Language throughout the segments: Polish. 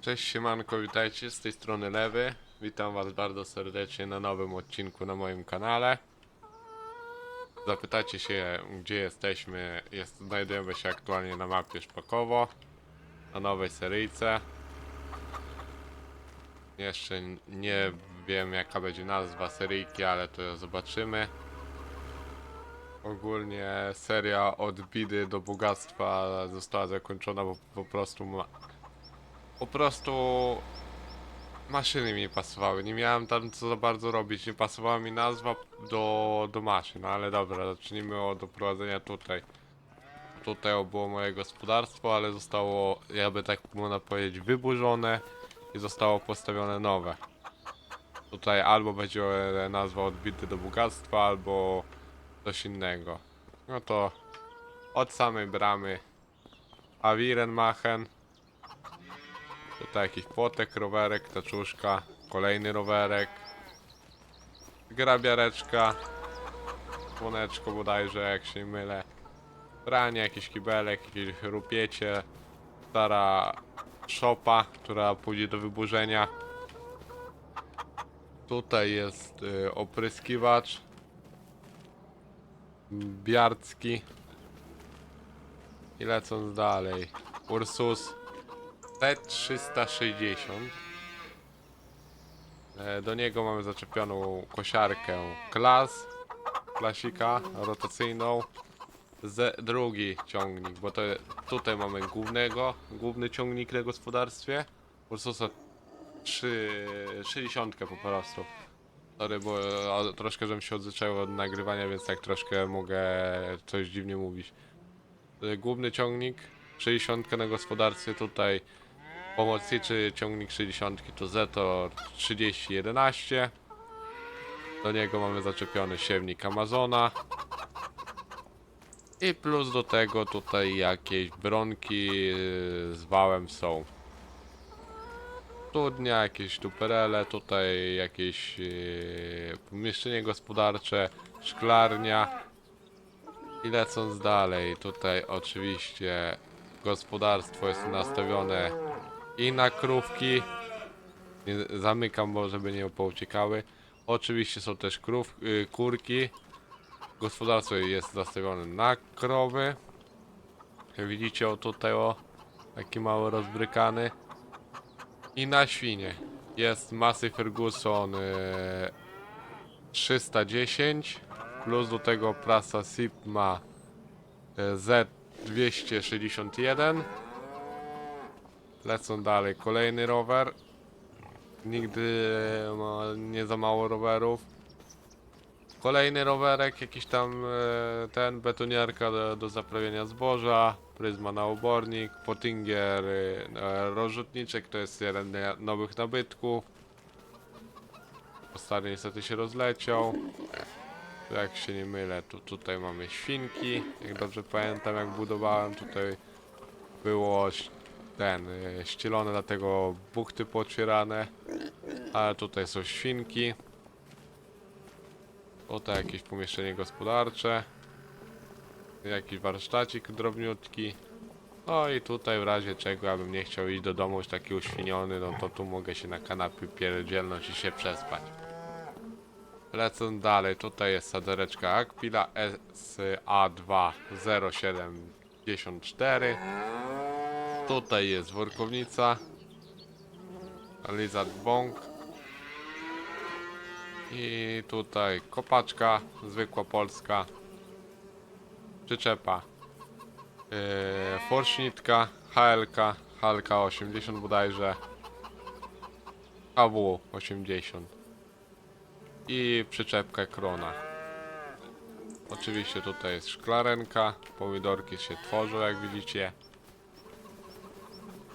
Cześć siemanko, witajcie, z tej strony Lewy. Witam was bardzo serdecznie na nowym odcinku na moim kanale. Zapytacie się, gdzie jesteśmy. Jest, znajdujemy się aktualnie na mapie Szpakowo, na nowej seryjce. Jeszcze nie wiem jaka będzie nazwa seryjki, ale to zobaczymy. Ogólnie seria od bidy do bogactwa została zakończona, bo po prostu po prostu maszyny mi nie pasowały. Nie miałem tam co za bardzo robić. Nie pasowała mi nazwa do, do maszyn, ale dobra, zacznijmy od doprowadzenia tutaj. Tutaj było moje gospodarstwo, ale zostało, jakby tak można powiedzieć, wyburzone i zostało postawione nowe. Tutaj albo będzie nazwa odbity do bogactwa, albo coś innego. No to od samej bramy Awirenmachen. Tutaj jakiś płotek, rowerek, taczuszka, kolejny rowerek, grabiareczka, słoneczko bodajże, jak się nie mylę, pranie, jakiś kibelek, jakieś rupiecie, stara szopa, która pójdzie do wyburzenia. Tutaj jest y, opryskiwacz, biarcki i lecąc dalej, Ursus T360. E, Do niego mamy zaczepioną kosiarkę Klas, klasika rotacyjną. Z drugi ciągnik, bo to tutaj mamy głównego, główny ciągnik na gospodarstwie. Ursusa 3, 60 po prostu. Sorry, bo e, troszkę żebym się odzwyczaił od nagrywania, więc tak troszkę mogę coś dziwnie mówić. E, Główny ciągnik 60 na gospodarstwie tutaj Pomocniczy ciągnik 60 to Zetor 3011. Do niego mamy zaczepiony siewnik Amazona. I plus do tego tutaj jakieś bronki yy, z wałem są. Studnia, jakieś tuperele, tutaj jakieś yy, pomieszczenie gospodarcze, szklarnia. I lecąc dalej, tutaj oczywiście gospodarstwo jest nastawione i na krówki. Nie, zamykam, bo żeby nie pouciekały. Oczywiście są też krów, y, kurki. Gospodarstwo jest zastawione na krowy. Jak widzicie, o tutaj o taki mały rozbrykany. I na świnie jest Massey Ferguson y, 310 plus do tego prasa Sigma y, Z261 Lecą dalej. Kolejny rower. Nigdy e, ma nie za mało rowerów. Kolejny rowerek, jakiś tam e, ten, betoniarka do, do zaprawienia zboża, pryzma na obornik, Pottinger, e, rozrzutniczek, to jest jeden z nowych nabytków. Stary niestety się rozleciał. Jak się nie mylę, tu, tutaj mamy świnki, jak dobrze pamiętam jak budowałem, tutaj było ten, e, ścielone, dlatego buchty pootwierane. Ale tutaj są świnki. Tutaj jakieś pomieszczenie gospodarcze. Jakiś warsztacik drobniutki. No i tutaj w razie czego, ja bym nie chciał iść do domu już taki uświniony, no to tu mogę się na kanapie pierdzielnąć i się przespać. Lecąc dalej, tutaj jest sadereczka Aquila SA20754. Tutaj jest workownica. Lizard Bąk. I tutaj kopaczka, zwykła polska. Przyczepa. Yy, Forsznitka, HLK, HLK 80 bodajże. AW 80. I przyczepka Krona. Oczywiście tutaj jest szklarenka, pomidorki się tworzą jak widzicie.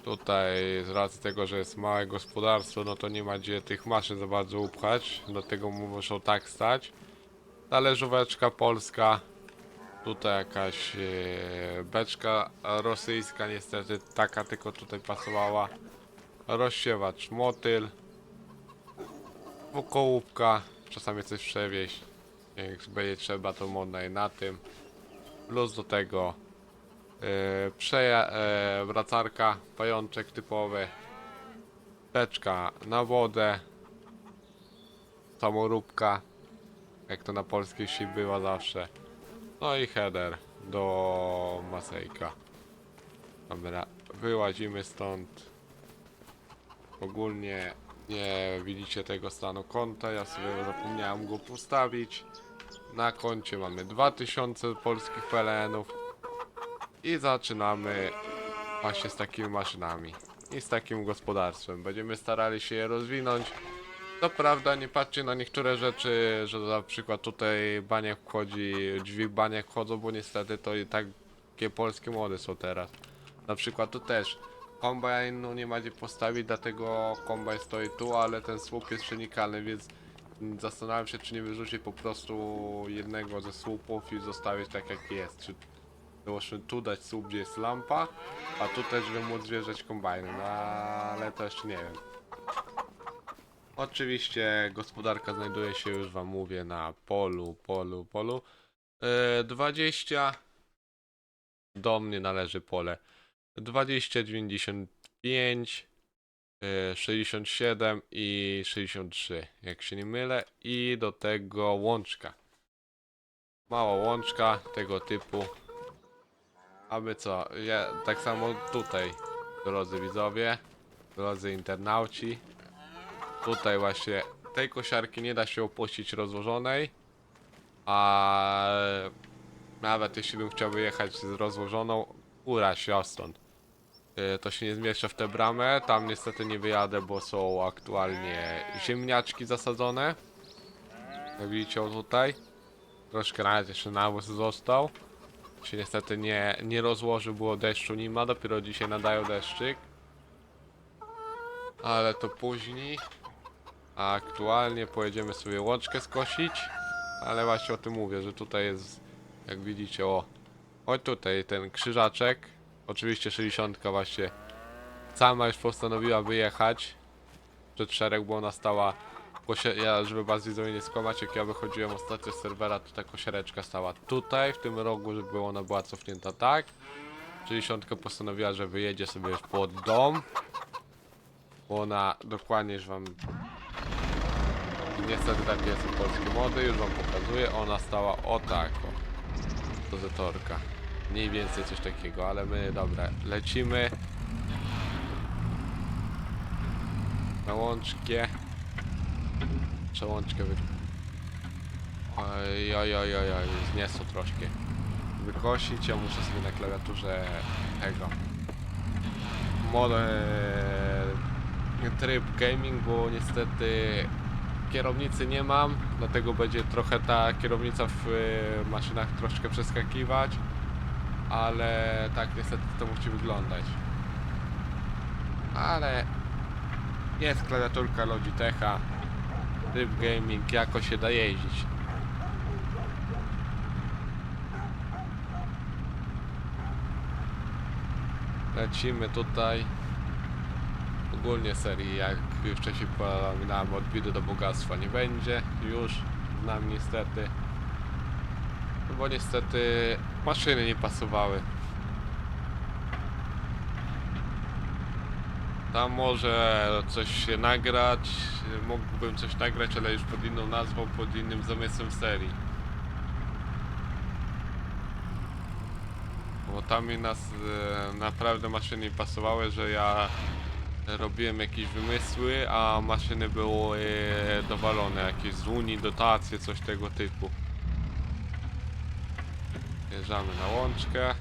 Tutaj z racji tego, że jest małe gospodarstwo, no to nie ma gdzie tych maszyn za bardzo upchać, dlatego mu muszą tak stać. Talerzóweczka polska, tutaj jakaś e, beczka rosyjska, niestety taka tylko tutaj pasowała. Rozsiewacz motyl, wokołówka, czasami coś przewieźć, jak będzie trzeba to można i na tym. Plus do tego e, przeja, e, wracarka, pajączek typowy, Teczka na wodę. Samoróbka. Jak to na polskiej wsi była zawsze. No i header do Masejka. Dobra, wyłazimy stąd. Ogólnie nie widzicie tego stanu konta, ja sobie zapomniałem go postawić. Na koncie mamy 2000 polskich PLN-ów i zaczynamy właśnie z takimi maszynami i z takim gospodarstwem. Będziemy starali się je rozwinąć. To prawda, nie patrzcie na niektóre rzeczy, że na przykład tutaj baniak wchodzi, drzwi baniak wchodzą, bo niestety to i takie polskie mody są teraz. Na przykład tu też kombajnu nie ma gdzie postawić, dlatego kombajn stoi tu, ale ten słup jest przenikalny, więc zastanawiam się, czy nie wyrzucić po prostu jednego ze słupów i zostawić tak jak jest. Czy Załóżmy tu dać słup, gdzie jest lampa, a tu też, żeby móc wjeżdżać kombajnem, no, ale to jeszcze nie wiem. Oczywiście gospodarka znajduje się, już wam mówię, na polu, polu, polu. Yy, 20 do mnie należy pole 20, 95, yy, 67 i 63, jak się nie mylę, i do tego łączka. Mała łączka tego typu. Aby co, ja tak samo tutaj, drodzy widzowie, drodzy internauci. Tutaj właśnie tej kosiarki nie da się opuścić rozłożonej. A nawet jeśli bym chciał wyjechać z rozłożoną, ura się stąd. Yy, To się nie zmieszcza w tę bramę. Tam niestety nie wyjadę, bo są aktualnie ziemniaczki zasadzone. Jak widzicie tutaj. Troszkę nawet jeszcze nawóz został. Się niestety nie, nie rozłożył, było deszczu nie ma. Dopiero dzisiaj nadają deszczyk. Ale to później. A aktualnie pojedziemy sobie łączkę skosić. Ale właśnie o tym mówię, że tutaj jest, jak widzicie, o. Oj tutaj ten krzyżaczek. Oczywiście 60 właśnie sama już postanowiła wyjechać przed szereg, bo ona stała kosie- ja, żeby was widzowie nie skłamać, jak ja wychodziłem ostatnio z serwera, to ta kosiareczka stała tutaj, w tym rogu, żeby ona była cofnięta tak. 60 postanowiła, że wyjedzie sobie już pod dom. Bo ona dokładnie już wam... Niestety takie są polskie mody, już wam pokazuję. Ona stała o tak, o. Do zetorka. Mniej więcej coś takiego, ale my, dobra, lecimy. Na łączkie. Przełączkę wy... Oj, oj, oj, oj, oj, zniosło troszkę. Wykosić, ja muszę sobie na klawiaturze tego... Mode... Tryb gaming, bo niestety kierownicy nie mam, dlatego będzie trochę ta kierownica w y, maszynach troszkę przeskakiwać, ale tak niestety to musi wyglądać. Ale jest klawiaturka Logitecha, tryb gaming, jako się da jeździć. Lecimy tutaj. Ogólnie serii, jak wcześniej pominąłem, odbidy do bogactwa nie będzie już nam niestety. No bo niestety maszyny nie pasowały. Tam może coś się nagrać, mógłbym coś nagrać, ale już pod inną nazwą, pod innym zamysłem serii. Bo tam mi nas e, naprawdę maszyny pasowały, że ja robiłem jakieś wymysły, a maszyny były e, dowalone, jakieś z Unii, dotacje, coś tego typu. Wjeżdżamy na łączkę.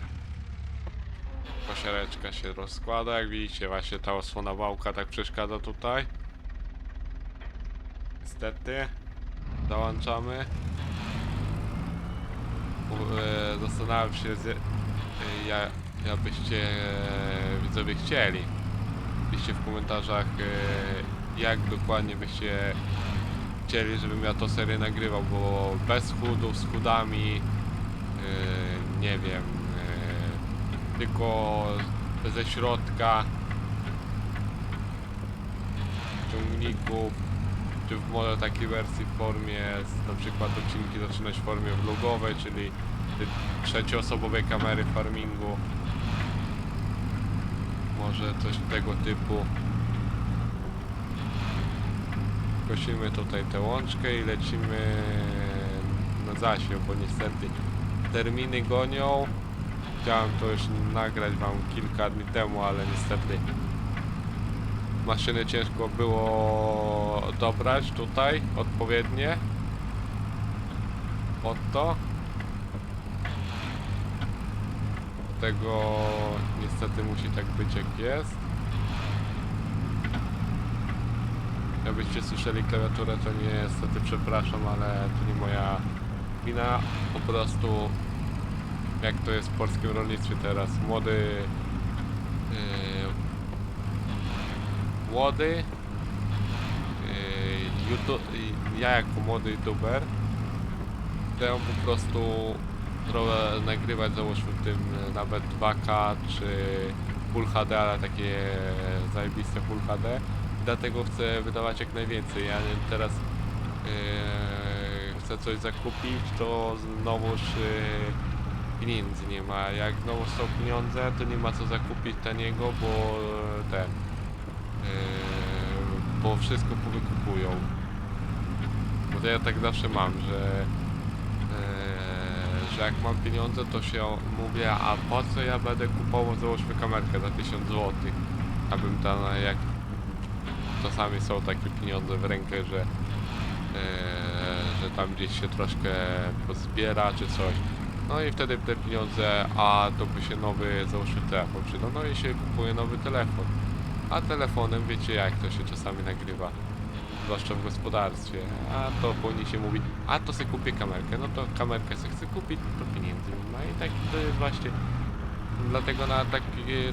Kosiareczka się rozkłada, jak widzicie właśnie ta osłona wałka tak przeszkadza tutaj. Niestety. Załączamy. U- e, Zastanawiam się, z, e, ja, ja byście e, widzowie chcieli. Piszcie w komentarzach, jak dokładnie byście chcieli, żebym ja to serię nagrywał, bo bez chudów, z chudami, nie wiem, tylko ze środka ciągników, czy w może takiej wersji w formie, na przykład odcinki zaczynać w formie vlogowej, czyli trzecioosobowej kamery farmingu. Może coś tego typu. Kosimy tutaj tę łączkę i lecimy na zasiew, bo niestety terminy gonią. Chciałem to już nagrać wam kilka dni temu, ale niestety maszyny ciężko było dobrać tutaj odpowiednie. Oto. Dlatego niestety musi tak być jak jest. Jakbyście słyszeli klawiaturę, to niestety przepraszam, ale to nie moja wina. Po prostu jak to jest w polskim rolnictwie teraz. Młody yy, młody yy, YouTube, ja jako młody youtuber chcę po prostu trochę nagrywać załóżmy w tym e, nawet 2K czy Full HD, ale takie zajebiste Full HD dlatego chcę wydawać jak najwięcej. Ja teraz yy, chcę coś zakupić, to znowuż yy, pieniędzy nie ma. Jak znowu są pieniądze, to nie ma co zakupić taniego, bo e, ten yy, bo wszystko powykupują. Bo to ja tak zawsze mam, że Eee, że jak mam pieniądze, to się mówię, a po co ja będę kupował załóżmy kamerkę za 1000 zł, abym tam jak czasami są takie pieniądze w rękę, że eee, że tam gdzieś się troszkę pozbiera czy coś. No i wtedy te pieniądze, a to by się nowy załóżmy telefon przydał, no i się kupuje nowy telefon. A telefonem wiecie jak to się czasami nagrywa. Zwłaszcza w gospodarstwie, a to powinni się mówić, a to sobie kupię kamerkę, no to kamerkę sobie chcę kupić, to pieniędzy nie ma. I tak to jest właśnie, dlatego na tak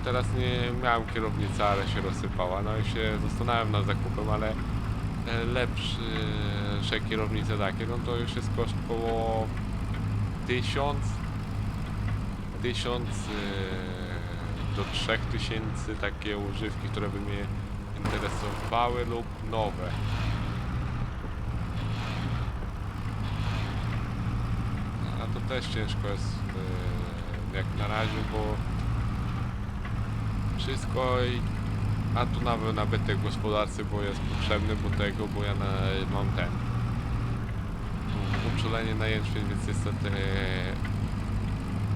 teraz nie miałem kierownicy, ale się rozsypała, no i się zastanawiam nad zakupem, ale e, lepsze kierownice takie, no to już jest koszt około 1000 1000 e, do 3000 takie używki, które by mnie interesowały lub nowe. A to też ciężko jest yy, jak na razie, bo wszystko i a tu nawet nabytek w gospodarce, bo jest potrzebny do tego, bo ja na, mam ten uczulenie na jęczmień, więc niestety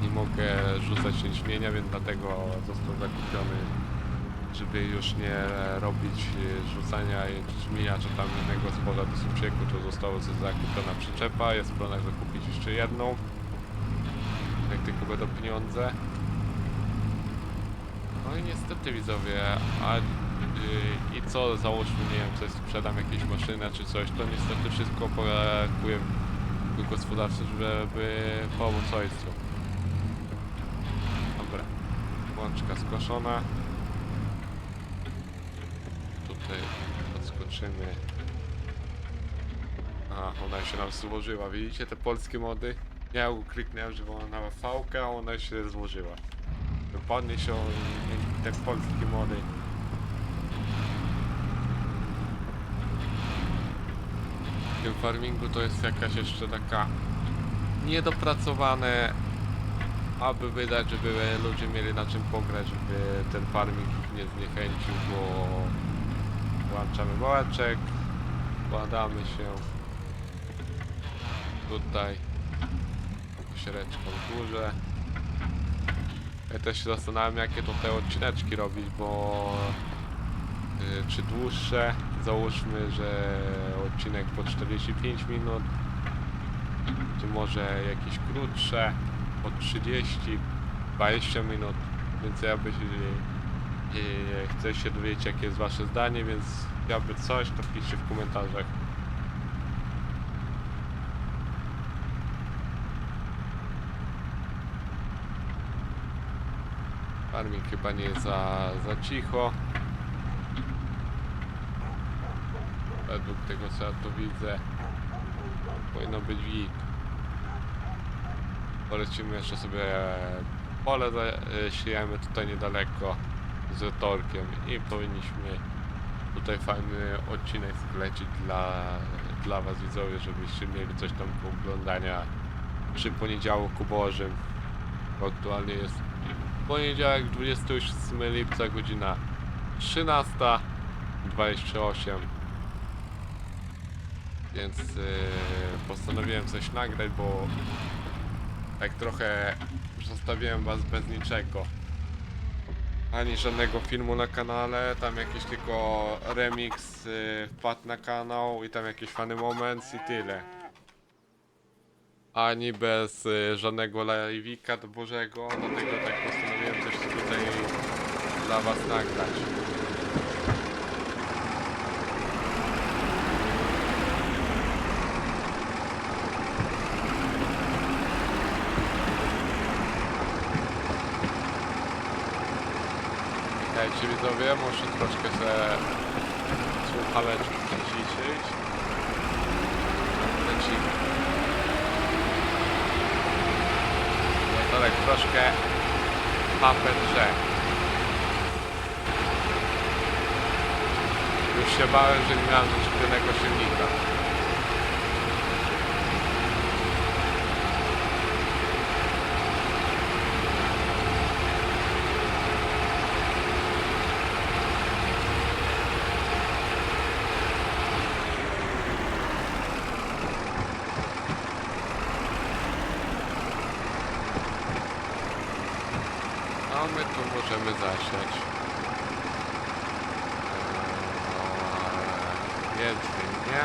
nie mogę rzucać jęczmienia, więc dlatego został zakupiony żeby już nie robić e, rzucania jęczmienia czy tam innego zboża do subcieku, to została zakupiona przyczepa, jest w planach zakupić jeszcze jedną, jak tylko będą pieniądze. No i niestety widzowie, a yy, i co załóżmy, nie wiem, coś sprzedam jakieś maszyny czy coś, to niestety wszystko pakuje w gospodarce, żeby pomóc ojcu. Dobra, łączka skoszona. Tutaj odskoczymy. A, ona się nam złożyła. Widzicie te polskie mody? Ja kliknąłem, żeby ona na V, a ona się złożyła. I, i te polskie mody. W tym farmingu to jest jakaś jeszcze taka niedopracowane aby wydać, żeby ludzie mieli na czym pograć, żeby ten farming ich nie zniechęcił, bo włączamy małeczek, wkładamy się tutaj średczką w górze. Ja też się zastanawiam jakie to te odcineczki robić, bo y, czy dłuższe, załóżmy, że odcinek po 45 minut, czy może jakieś krótsze, po 30, 20 minut, więc ja by się i chcę się dowiedzieć jakie jest wasze zdanie, więc jakby coś to piszcie w komentarzach. Farming chyba nie jest za, za cicho. Według tego co ja tu widzę powinno być git. Polecimy jeszcze sobie pole siejemy tutaj niedaleko z torkiem i powinniśmy tutaj fajny odcinek sklecić dla, dla was widzowie, żebyście mieli coś tam do oglądania przy poniedziałku Bożym. Bo aktualnie jest poniedziałek 28 lipca godzina 13.28 Więc yy, postanowiłem coś nagrać, bo tak trochę zostawiłem was bez niczego. Ani żadnego filmu na kanale, tam jakiś tylko remix yy, wpadł na kanał i tam jakiś funny moments i tyle. Ani bez y, żadnego live'ika do Bożego, dlatego tak postanowiłem coś tutaj dla was nagrać. Witajcie widzowie, muszę troszkę se słuchaweczki przyciszyć. Lecimy. Motorek troszkę papę drze. Już się bałem, że nie miałem zaczepionego silnika. A my tu możemy zasiać. Eee, Więcej nie.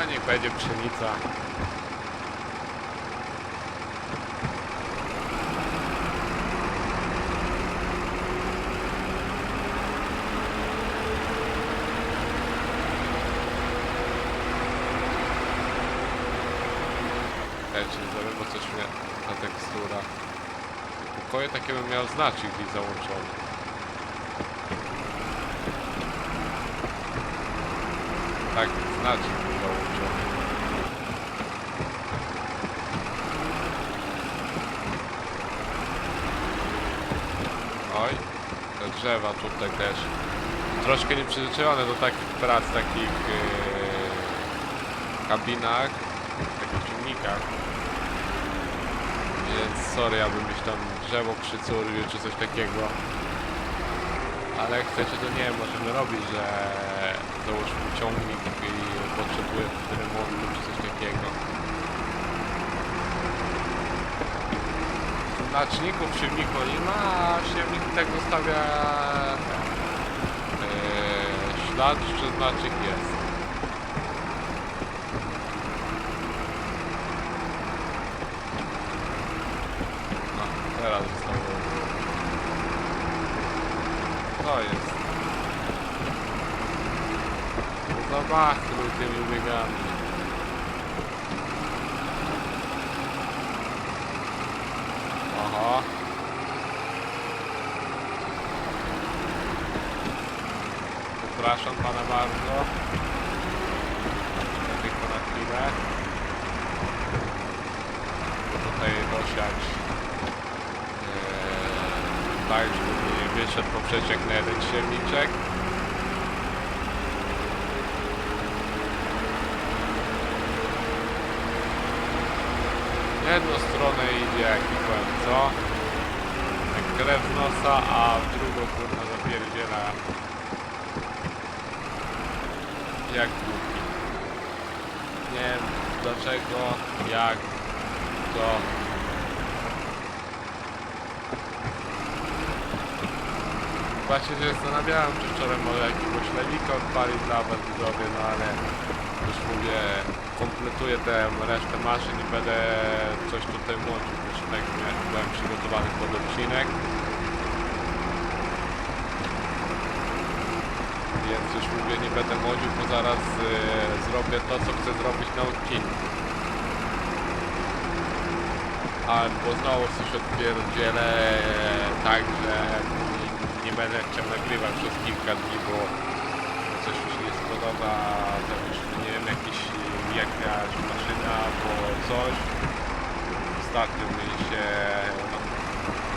A niech będzie pszenica. Wiecie, widzowie, bo coś mnie ta tekstura. Pokoje takie bym miał znacznik gdzieś załączony. Tak, znacznik załączony. Oj, te drzewa tutaj też. Troszkę nieprzyzwyczajone do takich prac, takich yy, kabinach, takich ciągnikach. Więc sorry, abym gdzieś tam drzewo przycurwił czy coś takiego. Ale chcecie to nie możemy robić, że załóżmy ciągnik i potrzebuje remontu czy coś takiego. Znaczników w silniku nie ma, a silnik tak zostawia yy, ślad, że znacznik jest. No, teraz znowu. To jest. Zamachluj tymi biegami. Aha. Przepraszam pana bardzo. Tylko na chwilę. Tutaj dosiać Eee, tak, żeby mi nie wyszedł poprzeczek na jeden silniczek. Jedną stronę idzie jak nie powiem co. Jak krew nosa, a w drugą kurna zapierdziela jak głupi. Nie wiem dlaczego, jak, to. Właśnie się zastanawiałem, czy wczoraj może jakiegoś lewika odpalić dla was widzowie, no ale już mówię, kompletuję tę resztę maszyn i będę coś tutaj młocił, już tak nie- byłem przygotowany pod odcinek. Więc już mówię, nie będę młodził, bo zaraz e, zrobię to, co chcę zrobić na odcinku. Albo znowu coś odpierdzielę tak, że nie, nie będę chciał nagrywać przez kilka dni, bo coś mi się nie spodoba, załóżmy, nie wiem, jakiś, jakaś maszyna albo coś. Ostatnio mi się no,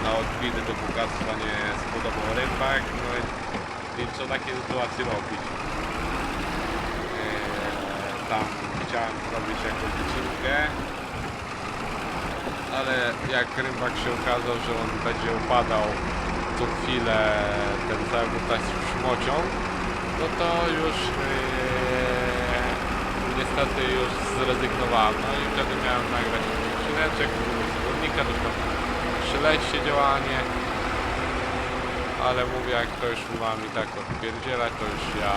na odwiny do bogactwa nie spodobał rybak, no i, i co w takiej sytuacji robić? Eee, tam chciałem zrobić jakąś wycinkę, ale jak rybak się okazał, że on będzie upadał co chwilę ten cały mutacji szmociąg, no to już yy, niestety już zrezygnowałem. No i wtedy miałem nagrać odcineczek, zawodnika, też tam przyleście działanie. Ale mówię, jak to już ma mi tak odpierdzielać, to już ja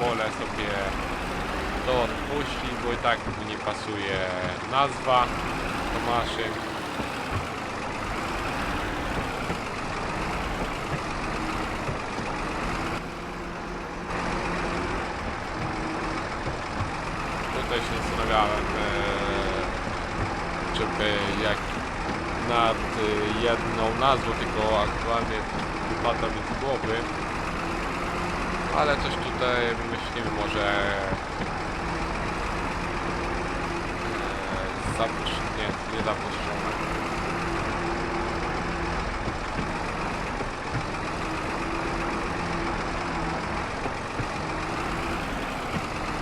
wolę sobie to odpuścić, bo i tak mi nie pasuje nazwa Tomaszyn. Tutaj się zastanawiałem, e, żeby jak nad e, jedną tylko aktualnie wypada mi z głowy. Ale coś tutaj myślimy może e, zapusz... nie, nie zapuszczone.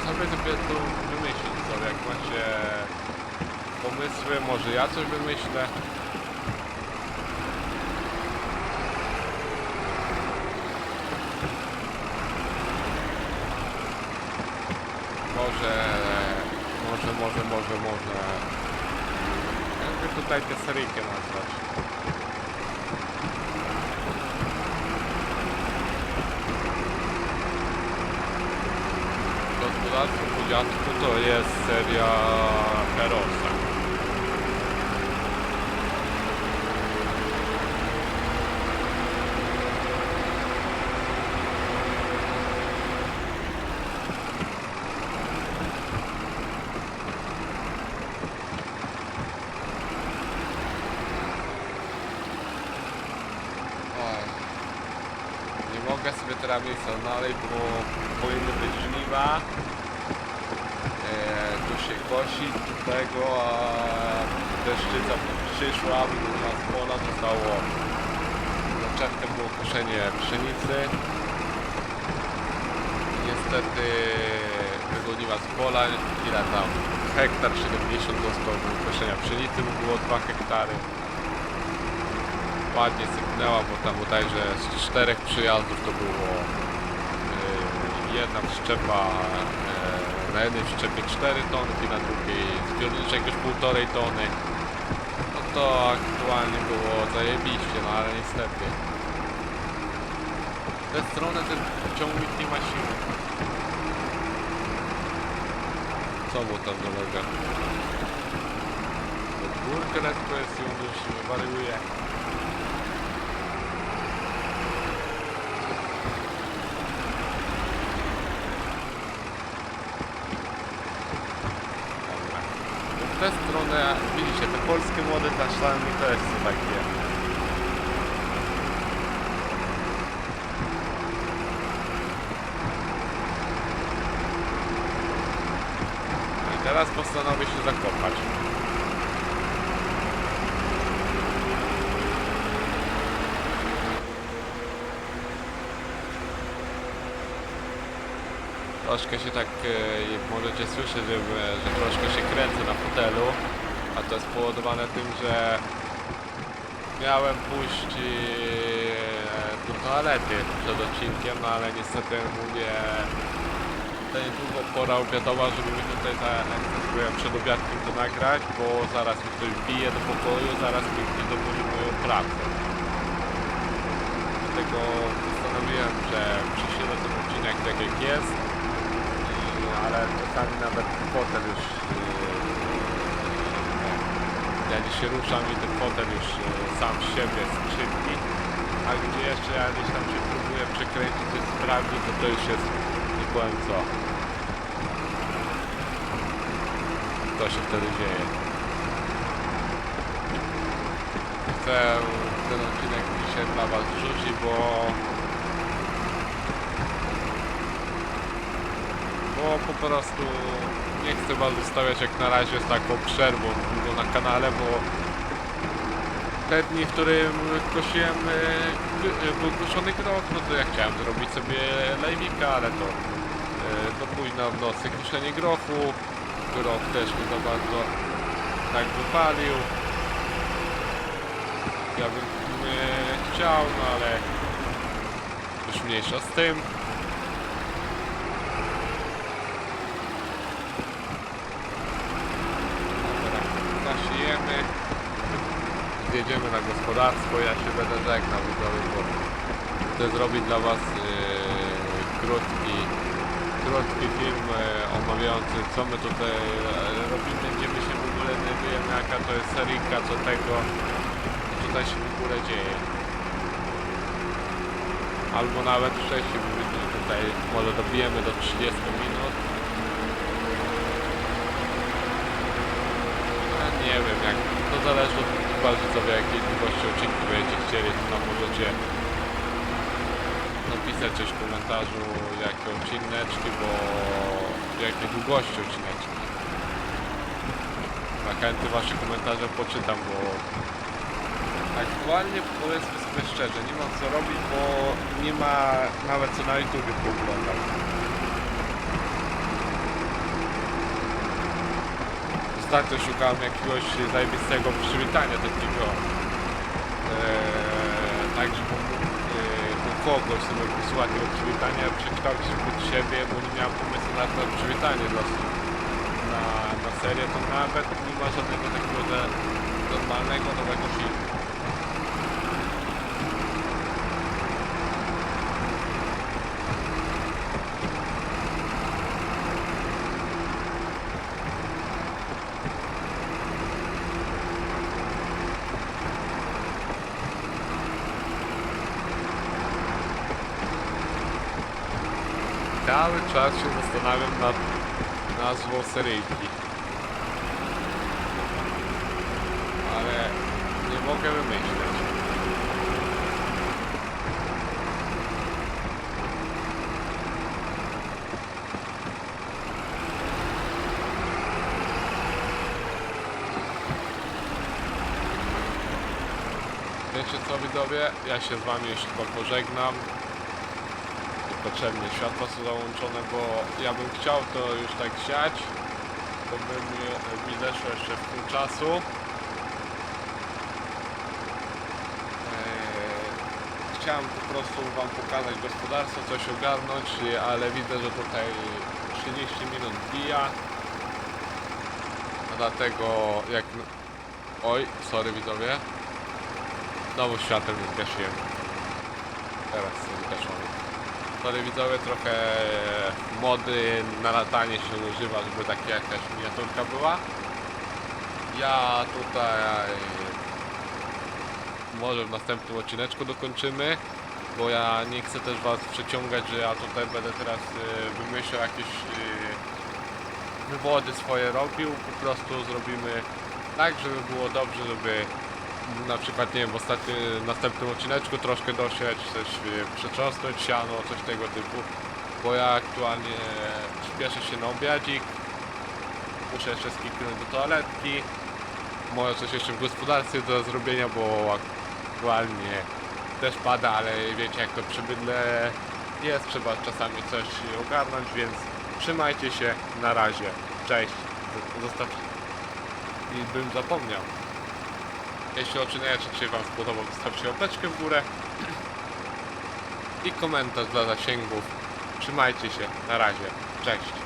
Co sobie tu wymyślić sobie, jak macie pomysły, może ja coś wymyślę. Może, może, może, może, może. Jakby tutaj tę seryjkę nazwać. Gospodarstwo Pudziatku to jest seria Herosa. Oj. Nie mogę sobie znaleźć, bo powinny być żniwa. E, tu się kosi, tego, a deszczyca przyszła, na pola zostało zaczęte było koszenie pszenicy. Niestety wygoniła z pola, ile tam, hektar 70 dostał do koszenia pszenicy, bo było 2 hektary ładnie sypnęła, bo tam bodajże z czterech przyjazdów to było jedna przyczepa yy, na jednej przyczepie 4 tonki, na drugiej zbiorniczek już półtorej tony. No to aktualnie było zajebiście, no ale niestety. W tę stronę ten ciągnik nie ma siły. Co mu tam dolega? Pod górkę lekko jest i on już wariuje. Dobra. W tę stronę, widzicie, te polskie młode kaszlany też są takie. No I teraz postanowię się zakopać. Troszkę się tak, e, możecie słyszeć, że, że troszkę się kręcę na fotelu, to jest spowodowane tym, że miałem pójść e, do toalety przed odcinkiem, no ale niestety mówię, to niedługo pora obiadowa, żeby mi tutaj mówiłem, przed obiadkiem to nagrać, bo zaraz mi ktoś bije do pokoju, zaraz mi ktoś dowozi moją pracę. Dlatego postanowiłem, że przyślę ten odcinek tak jak jest, ale czasami nawet fotel już ja dzisiaj ruszam i ten fotel już yy, sam siebie skrzydki, a gdzie jeszcze ja gdzieś tam się próbuję przekręcić, coś sprawdzić, to to już jest nie powiem co. Co się wtedy dzieje. Chcę ten odcinek dzisiaj dla was wrzucić, bo bo po prostu nie chcę was zostawiać jak na razie z taką przerwą długo na kanale, bo te dni, w którym kosiłem e, e, był kuszony grok, no to ja chciałem zrobić sobie live'ika, ale to e, do późna w nocy kiszenie grochu, grok też nie za bardzo tak wypalił. Ja bym e, chciał, no ale już mniejsza z tym. Dobra, Zasijemy. Zjedziemy na gospodarstwo, ja się będę żegnał bo chcę zrobić dla was yy, krótki, krótki film yy, omawiający co my tutaj yy, robimy, gdzie my się w ogóle znajdujemy, jaka to jest seryjka, co tego, co tutaj się w ogóle dzieje. Albo nawet wcześniej, bo widzę, że tutaj może dobijemy do 30 minut. No, nie wiem jak, to zależy od bardzo sobie jakiej długości odcinki będziecie chcieli, to możecie napisać coś w komentarzu jakie odcineczki, bo jakie długości odcineczki. Na chętnie wasze komentarze poczytam, bo aktualnie powiedzmy sobie szczerze, nie mam co robić, bo nie ma nawet co na YouTube pooglądać. Ostatnio szukałem jakiegoś zajebistego przywitania takiego eee, tak, żeby eee, u kogoś sobie wysłać tego przywitania, przekształcić pod siebie, bo nie miałem pomysłu na to przywitanie dla na, na serię, to nawet nie ma żadnego takiego normalnego nowego filmu. Cały czas się zastanawiam nad nazwą seryjki. Ale nie mogę wymyśleć. Wiecie co widzowie? Ja się z wami chyba pożegnam potrzebnie światła są załączone, bo ja bym chciał to już tak siać, to by mi, mi zeszło jeszcze w pół czasu. Eee, Chciałem po prostu wam pokazać gospodarstwo, coś ogarnąć, ale widzę, że tutaj 30 minut bija. Dlatego jak... Oj, sorry widzowie. Znowu światem nie zgasiłem. Teraz jest zgaszony. Sorry widzowie, trochę mody na latanie się używa, żeby taka jakaś miniaturka była. Ja tutaj może w następnym odcineczku dokończymy, bo ja nie chcę też was przeciągać, że ja tutaj będę teraz y, wymyślał jakieś y, wywody swoje robił, po prostu zrobimy tak, żeby było dobrze, żeby na przykład, nie wiem, w ostatnim, następnym odcineczku troszkę dosiać, coś przetrząsnąć siano, coś tego typu. Bo ja aktualnie śpieszę się na obiadzik, muszę jeszcze skiknąć do toaletki, może coś jeszcze w gospodarstwie do zrobienia, bo aktualnie też pada, ale wiecie jak to przy bydle jest, trzeba czasami coś ogarnąć, więc trzymajcie się, na razie, cześć, zostaw... i bym zapomniał. Jeśli odcineczek się Wam spodobał, zostawcie łapeczkę w górę i komentarz dla zasięgów. Trzymajcie się, na razie, cześć.